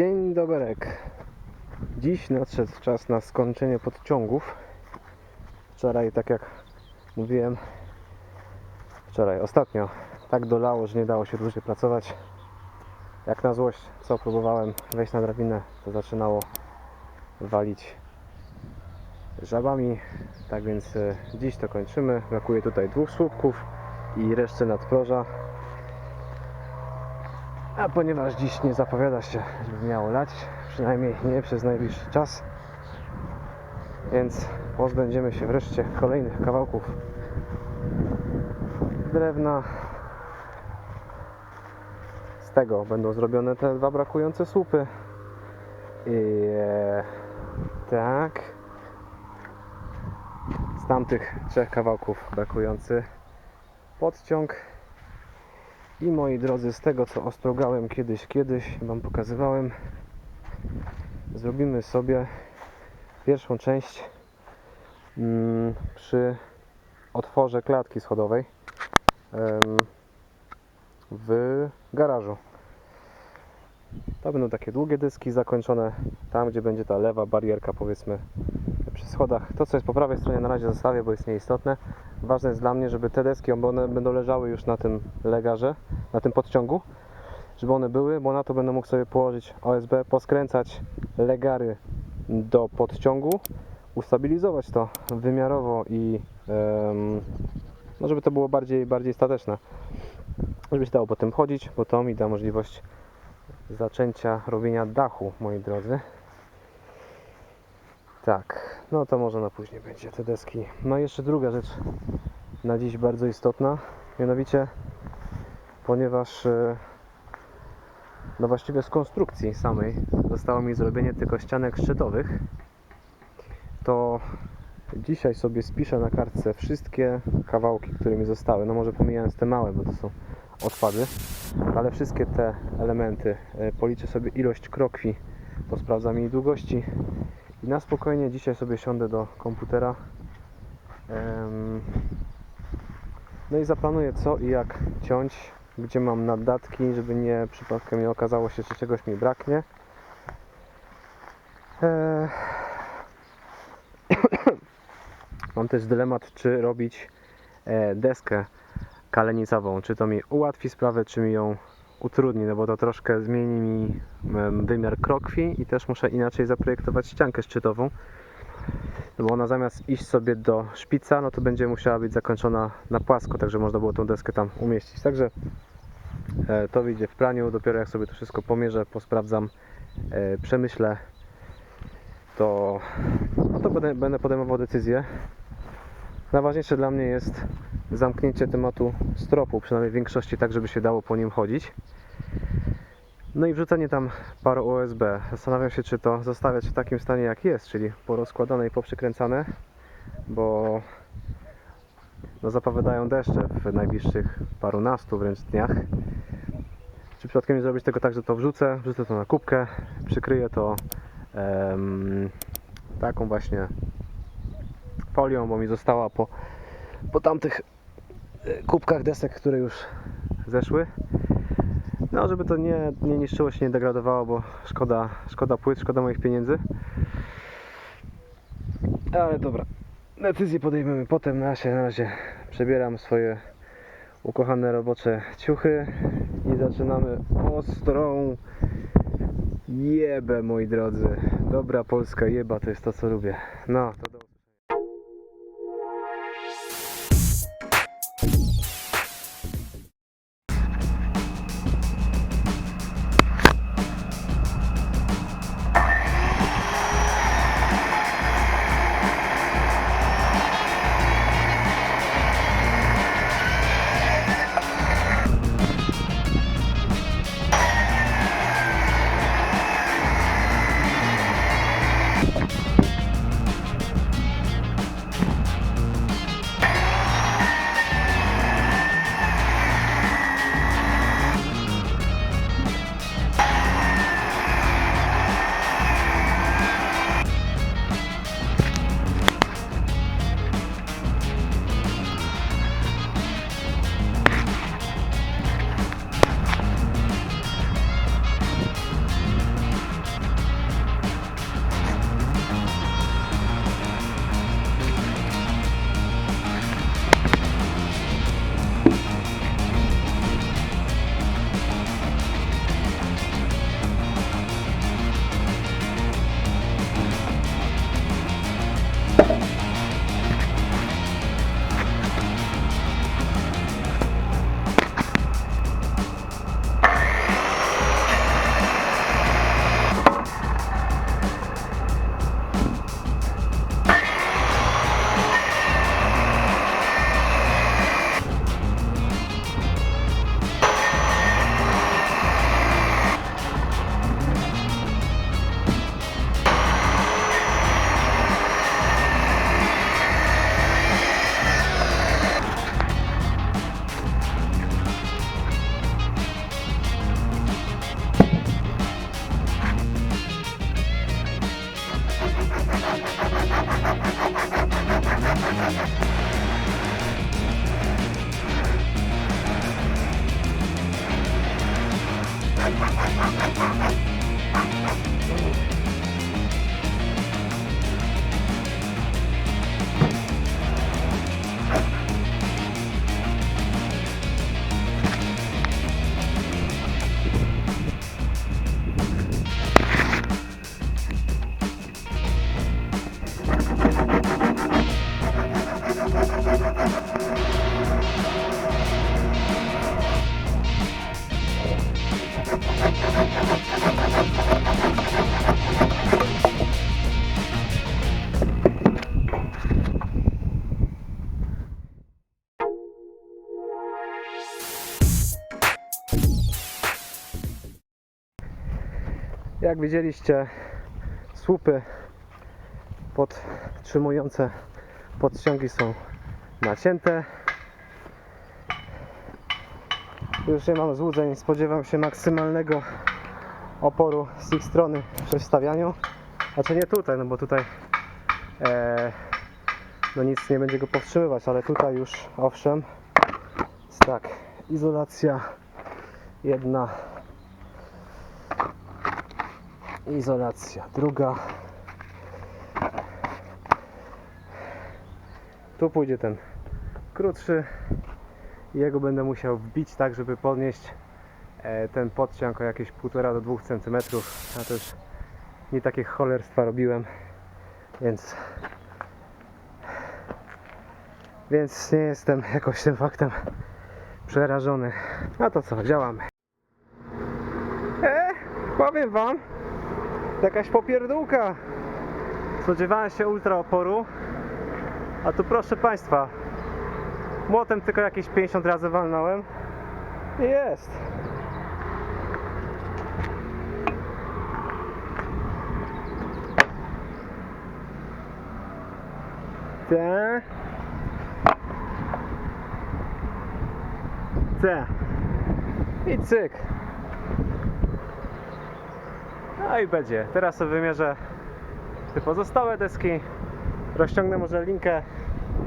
Dzień doberek. Dziś nadszedł czas na skończenie podciągów. Wczoraj, tak jak mówiłem, wczoraj, ostatnio, tak dolało, że nie dało się dłużej pracować. Jak na złość, co próbowałem wejść na drabinę, to zaczynało walić żabami. Tak więc e, dziś to kończymy. Brakuje tutaj dwóch słupków i reszty nadproża. A ponieważ dziś nie zapowiada się, żeby miało lać, przynajmniej nie przez najbliższy czas, więc pozbędziemy się wreszcie kolejnych kawałków drewna. Z tego będą zrobione te dwa brakujące słupy. I e, tak. Z tamtych trzech kawałków brakujący podciąg. I moi drodzy, z tego co ostrogałem kiedyś, kiedyś Wam pokazywałem, zrobimy sobie pierwszą część mm, przy otworze klatki schodowej w garażu. To będą takie długie dyski zakończone tam, gdzie będzie ta lewa barierka, powiedzmy, przy schodach. To, co jest po prawej stronie, na razie zostawię, bo jest nieistotne. Ważne jest dla mnie, żeby te deski, bo one będą leżały już na tym legarze, na tym podciągu, żeby one były, bo na to będę mógł sobie położyć OSB, poskręcać legary do podciągu, ustabilizować to wymiarowo i em, no żeby to było bardziej, bardziej stateczne. Żeby się dało potem chodzić, bo to mi da możliwość zaczęcia robienia dachu, moi drodzy. Tak, no to może na później będzie te deski. No i jeszcze druga rzecz na dziś bardzo istotna, mianowicie ponieważ e, no właściwie z konstrukcji samej zostało mi zrobienie tylko ścianek szczytowych, to dzisiaj sobie spiszę na kartce wszystkie kawałki, które mi zostały. No może pomijając te małe, bo to są odpady, ale wszystkie te elementy e, policzę sobie ilość krokwi, posprawdzam jej długości i na spokojnie dzisiaj sobie siądę do komputera. No i zaplanuję co i jak ciąć, gdzie mam naddatki, żeby nie przypadkiem nie okazało się, że czegoś mi braknie. Mam też dylemat, czy robić e, deskę kalenicową. Czy to mi ułatwi sprawę, czy mi ją utrudni, no bo to troszkę zmieni mi wymiar krokwi i też muszę inaczej zaprojektować ściankę szczytową. No bo ona zamiast iść sobie do szpica, no to będzie musiała być zakończona na płasko, także można było tą deskę tam umieścić. Także e, to wyjdzie w planiu, dopiero jak sobie to wszystko pomierzę, posprawdzam, e, przemyślę, to, no to będę, będę podejmował decyzję. Najważniejsze dla mnie jest zamknięcie tematu stropu, przynajmniej w większości tak, żeby się dało po nim chodzić. No i wrzucenie tam paru OSB. Zastanawiam się, czy to zostawiać w takim stanie jak jest, czyli porozkładane i poprzykręcane, bo no zapowiadają deszcze w najbliższych parunastu wręcz dniach. Czy przypadkiem nie zrobić tego tak, że to wrzucę, wrzucę to na kubkę, przykryję to em, taką właśnie folią, bo mi została po, po tamtych kubkach desek, które już zeszły. No, żeby to nie, nie niszczyło się, nie degradowało, bo szkoda, szkoda płyt, szkoda moich pieniędzy. Ale dobra, decyzję podejmiemy potem. Na razie, na razie przebieram swoje ukochane robocze ciuchy i zaczynamy ostrą jebę, moi drodzy. Dobra polska jeba to jest to, co lubię. No, to do... Jak widzieliście, słupy podtrzymujące podciągi są nacięte. Już nie mam złudzeń, spodziewam się maksymalnego oporu z ich strony przy wstawianiu. Znaczy nie tutaj, no bo tutaj e, no nic nie będzie go powstrzymywać, ale tutaj już owszem. Jest tak, izolacja jedna izolacja. Druga. Tu pójdzie ten krótszy. i Jego będę musiał wbić tak, żeby podnieść e, ten podciąg o jakieś 1,5 do 2 cm. Ja też nie takie cholerstwa robiłem, więc więc nie jestem jakoś tym faktem przerażony. A to co, działamy. E, powiem wam, jakaś popierdółka. Spodziewałem się ultra oporu, a tu proszę Państwa, młotem tylko jakieś 50 razy walnąłem i jest. Te. Te. I cyk. No i będzie. Teraz sobie wymierzę te pozostałe deski. Rozciągnę może linkę,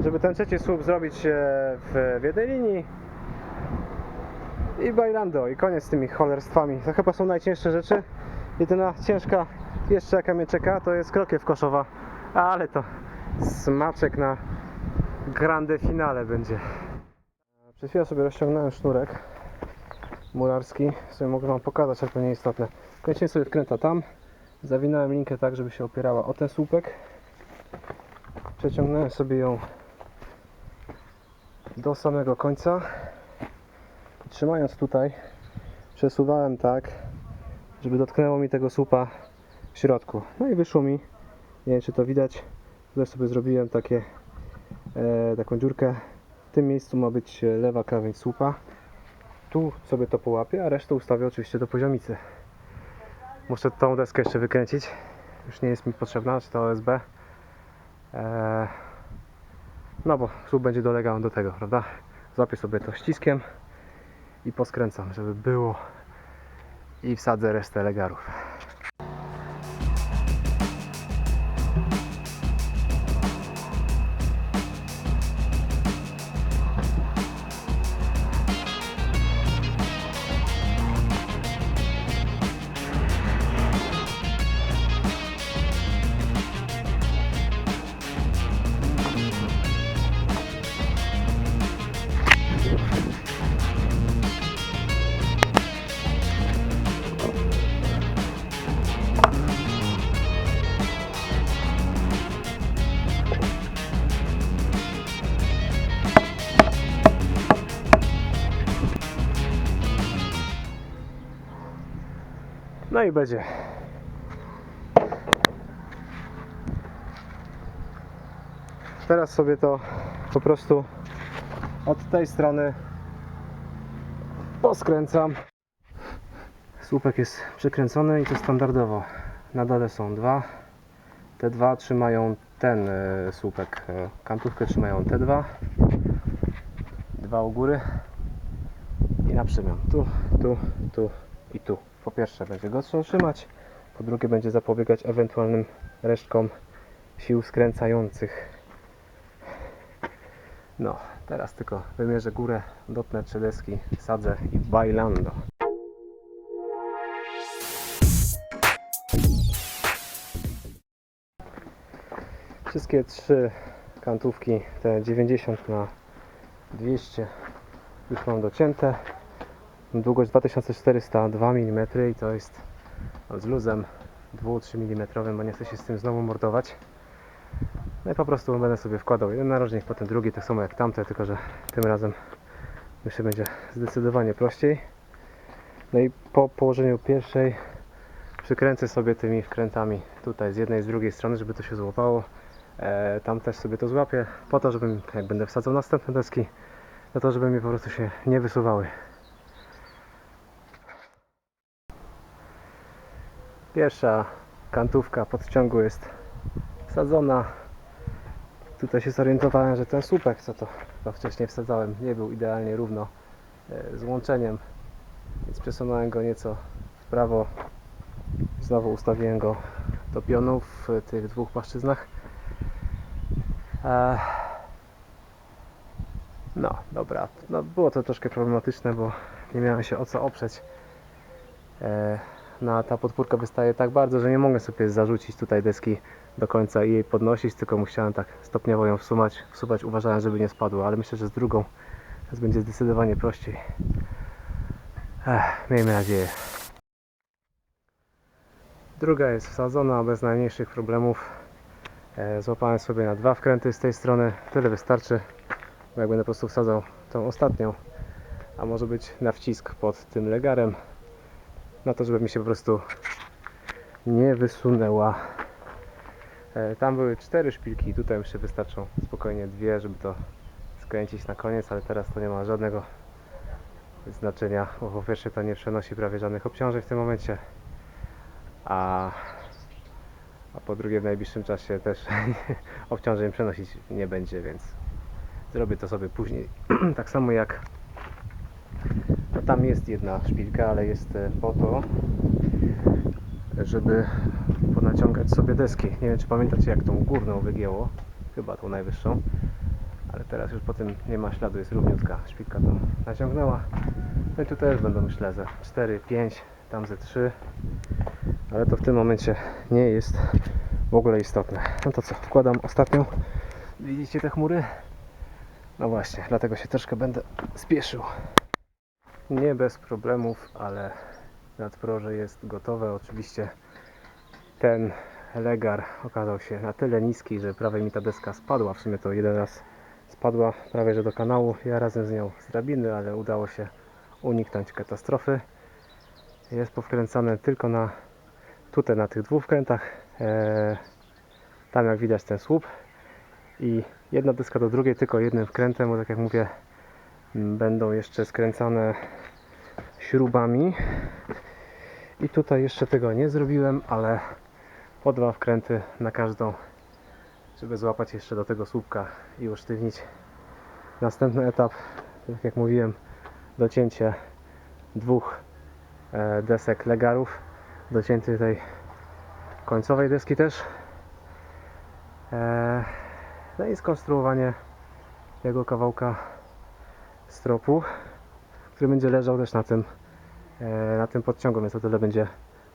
żeby ten trzeci słup zrobić e, w, w jednej linii. I bailando. I koniec z tymi cholerstwami. To chyba są najcięższe rzeczy. Jedyna ciężka jeszcze jaka mnie czeka to jest krokiew koszowa. Ale to smaczek na grande finale będzie. Przez chwilę sobie rozciągnąłem sznurek mularski. Sobie mogę Wam pokazać, ale to nieistotne. Koniecznie sobie wkręta tam. Zawinąłem linkę tak, żeby się opierała o ten słupek. Przeciągnąłem sobie ją do samego końca. Trzymając tutaj, przesuwałem tak, żeby dotknęło mi tego słupa w środku. No i wyszło mi, nie wiem czy to widać, tutaj sobie zrobiłem takie, e, taką dziurkę. W tym miejscu ma być lewa krawędź słupa. Tu sobie to połapię, a resztę ustawię oczywiście do poziomicy. Muszę tą deskę jeszcze wykręcić. Już nie jest mi potrzebna, czy to OSB. Eee, no bo słup będzie dolegał do tego, prawda? Złapię sobie to ściskiem i poskręcam, żeby było i wsadzę resztę legarów. I będzie. Teraz sobie to po prostu od tej strony poskręcam. Słupek jest przykręcony i to standardowo. Na dole są dwa. Te dwa trzymają ten e, słupek. E, kantówkę trzymają te dwa. Dwa u góry. I na przemian. Tu, tu, tu i tu po pierwsze będzie go trzymać, po drugie będzie zapobiegać ewentualnym resztkom sił skręcających. No, teraz tylko wymierzę górę, dotnę trzy deski, sadzę i bailando. Wszystkie trzy kantówki, te 90 na 200 już mam docięte. Długość 2402 mm i to jest z luzem 2-3 mm, bo nie chcę się z tym znowu mordować. No i po prostu będę sobie wkładał jeden narożnik, potem drugi, tak samo jak tamte, tylko że tym razem myślę będzie zdecydowanie prościej. No i po położeniu pierwszej przykręcę sobie tymi wkrętami tutaj z jednej i z drugiej strony, żeby to się złapało. E, tam też sobie to złapię, po to, żebym jak będę wsadzał następne deski, no to żeby mi po prostu się nie wysuwały. Pierwsza kantówka podciągu jest wsadzona. Tutaj się zorientowałem, że ten słupek, co to chyba wcześniej wsadzałem, nie był idealnie równo e, z łączeniem, więc przesunąłem go nieco w prawo. Znowu ustawiłem go do pionów w tych dwóch płaszczyznach. E, No, dobra. No, było to troszkę problematyczne, bo nie miałem się o co oprzeć. E, No, ta podpórka wystaje tak bardzo, że nie mogę sobie zarzucić tutaj deski do końca i jej podnosić, tylko musiałem tak stopniowo ją wsumać, wsuwać, uważałem, żeby nie spadła, ale myślę, że z drugą teraz będzie zdecydowanie prościej. Ech, miejmy nadzieję. Druga jest wsadzona bez najmniejszych problemów. E, Złapałem sobie na dwa wkręty z tej strony. Tyle wystarczy. Bo jak będę po prostu wsadzał tą ostatnią, a może być na wcisk pod tym legarem, na to, żeby mi się po prostu nie wysunęła. E, Tam były cztery szpilki, tutaj jeszcze wystarczą spokojnie dwie, żeby to skręcić na koniec, ale teraz to nie ma żadnego znaczenia, bo po pierwsze to nie przenosi prawie żadnych obciążeń w tym momencie, a, a po drugie w najbliższym czasie też obciążeń przenosić nie będzie, więc zrobię to sobie później. tak samo jak tam jest jedna szpilka, ale jest e, po to, żeby ponaciągać sobie deski. Nie wiem czy pamiętacie jak tą górną wygięło, chyba tą najwyższą, ale teraz już po tym nie ma śladu, jest równiutka. Szpilka to naciągnęła. No i tu też będą myślę ze 4, 5, tam ze 3, ale to w tym momencie nie jest w ogóle istotne. No to co, wkładam ostatnią. Widzicie te chmury? No właśnie, dlatego się troszkę będę spieszył. Nie bez problemów, ale nadproże jest gotowe. Oczywiście ten legar okazał się na tyle niski, że prawie mi ta deska spadła. W sumie to jeden raz spadła prawie że do kanału. Ja razem z nią z drabiny, ale udało się uniknąć katastrofy. Jest powkręcane tylko na tutaj na tych dwóch wkrętach. Eee, tam jak widać ten słup i jedna deska do drugiej tylko jednym wkrętem, bo tak jak mówię będą jeszcze skręcane śrubami. I tutaj jeszcze tego nie zrobiłem, ale po dwa wkręty na każdą żeby złapać jeszcze do tego słupka i usztywnić. Następny etap, tak jak mówiłem docięcie dwóch e, desek legarów. Docięty tej końcowej deski też. E, no i skonstruowanie tego kawałka stropu który będzie leżał też na tym e, na tym podciągu, więc o tyle będzie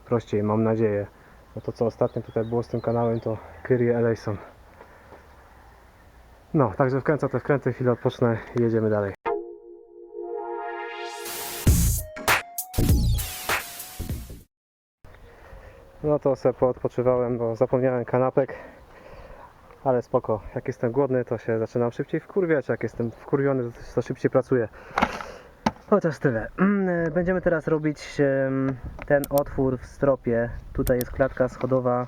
prościej, mam nadzieję. Bo to co ostatnio tutaj było z tym kanałem to Kyrie Eleison. No, także wkręcę te wkręty, chwilę odpocznę i jedziemy dalej. No to sobie poodpoczywałem, bo zapomniałem kanapek. Ale spoko, jak jestem głodny, to się zaczynam szybciej wkurwiać, jak jestem wkurwiony, to, szybciej pracuję. Chociaż tyle. Mm, Będziemy teraz robić ten otwór w stropie. Tutaj jest klatka schodowa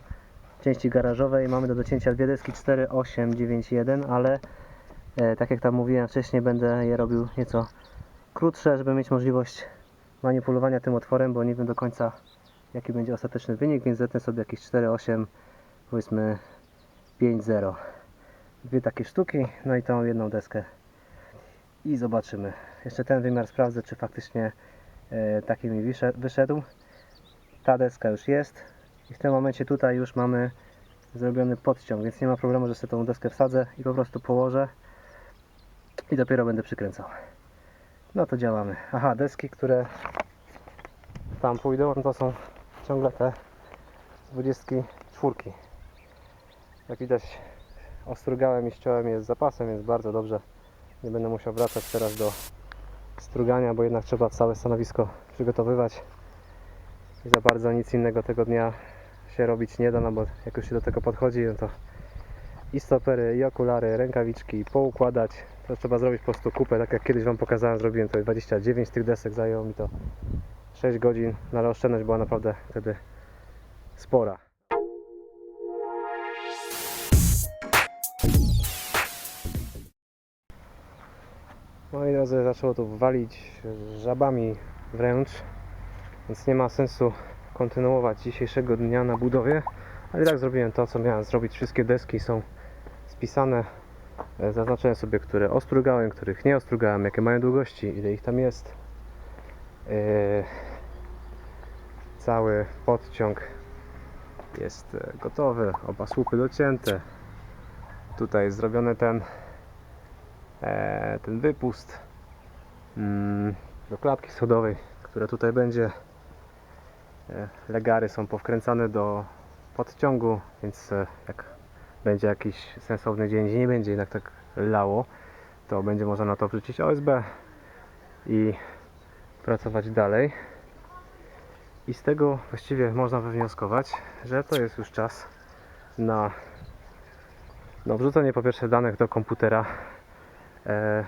części garażowej. Mamy do docięcia dwie deski 4, 8, 9, 1, ale e, tak jak tam mówiłem wcześniej, będę je robił nieco krótsze, żeby mieć możliwość manipulowania tym otworem, bo nie wiem do końca jaki będzie ostateczny wynik, więc zetnę sobie jakieś 4-8, powiedzmy 5-0. Dwie takie sztuki, no i tą jedną deskę. I zobaczymy. Jeszcze ten wymiar sprawdzę, czy faktycznie e, taki mi wysze- wyszedł. Ta deska już jest. I w tym momencie tutaj już mamy zrobiony podciąg, więc nie ma problemu, że sobie tą deskę wsadzę i po prostu położę. I dopiero będę przykręcał. No to działamy. Aha, deski, które tam pójdą, to są ciągle te 24. Jak widać ostrugałem i ściąłem je z zapasem, więc bardzo dobrze. Nie będę musiał wracać teraz do strugania, bo jednak trzeba całe stanowisko przygotowywać. I za bardzo nic innego tego dnia się robić nie da, no bo jak już się do tego podchodzi, no to i stopery, i okulary, rękawiczki, poukładać. To trzeba zrobić po prostu kupę, tak jak kiedyś Wam pokazałem, zrobiłem to 29 tych desek, zajęło mi to 6 godzin, no ale oszczędność była naprawdę wtedy spora. Moi drodzy, zaczęło tu walić żabami wręcz, więc nie ma sensu kontynuować dzisiejszego dnia na budowie, ale i tak zrobiłem to, co miałem zrobić. Wszystkie deski są spisane. E, Zaznaczyłem sobie, które ostrugałem, których nie ostrugałem, jakie mają długości, ile ich tam jest. E, Cały podciąg jest e, gotowy, oba słupy docięte. Tutaj jest zrobiony ten, ten wypust mm, do klatki schodowej, która tutaj będzie. E, Legary są powkręcane do podciągu, więc e, jak będzie jakiś sensowny dzień, gdzie nie będzie jednak tak lało, to będzie można na to wrzucić OSB i pracować dalej. I z tego właściwie można wywnioskować, że to jest już czas na no, wrzucenie po pierwsze danych do komputera e,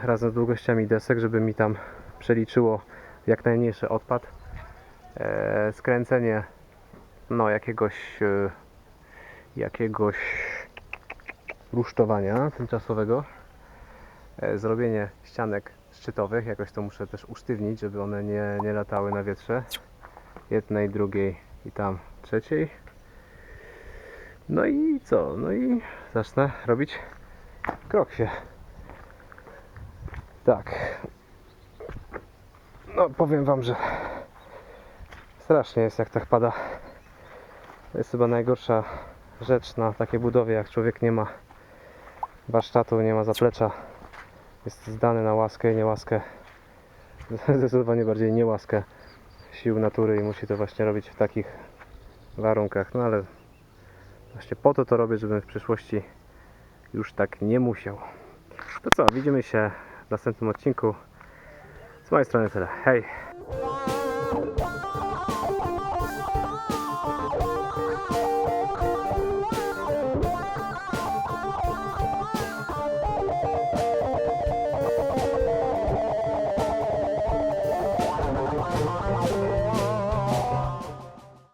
razem z długościami desek, żeby mi tam przeliczyło jak najmniejszy odpad. E, skręcenie no, jakiegoś e, jakiegoś rusztowania tymczasowego. E, zrobienie ścianek szczytowych, jakoś to muszę też usztywnić, żeby one nie, nie latały na wietrze. Jednej, drugiej i tam trzeciej. No i co? No i zacznę robić krokwie. Tak. No powiem wam, że strasznie jest jak tak pada. To jest chyba najgorsza rzecz na takiej budowie, jak człowiek nie ma warsztatu, nie ma zaplecza. Jest zdany na łaskę i niełaskę. Zdecydowanie bardziej niełaskę sił natury i musi to właśnie robić w takich warunkach. No ale właśnie po to to robię, żebym w przyszłości już tak nie musiał. To co, widzimy się następnym odcinku. Z mojej strony tyle. Hej!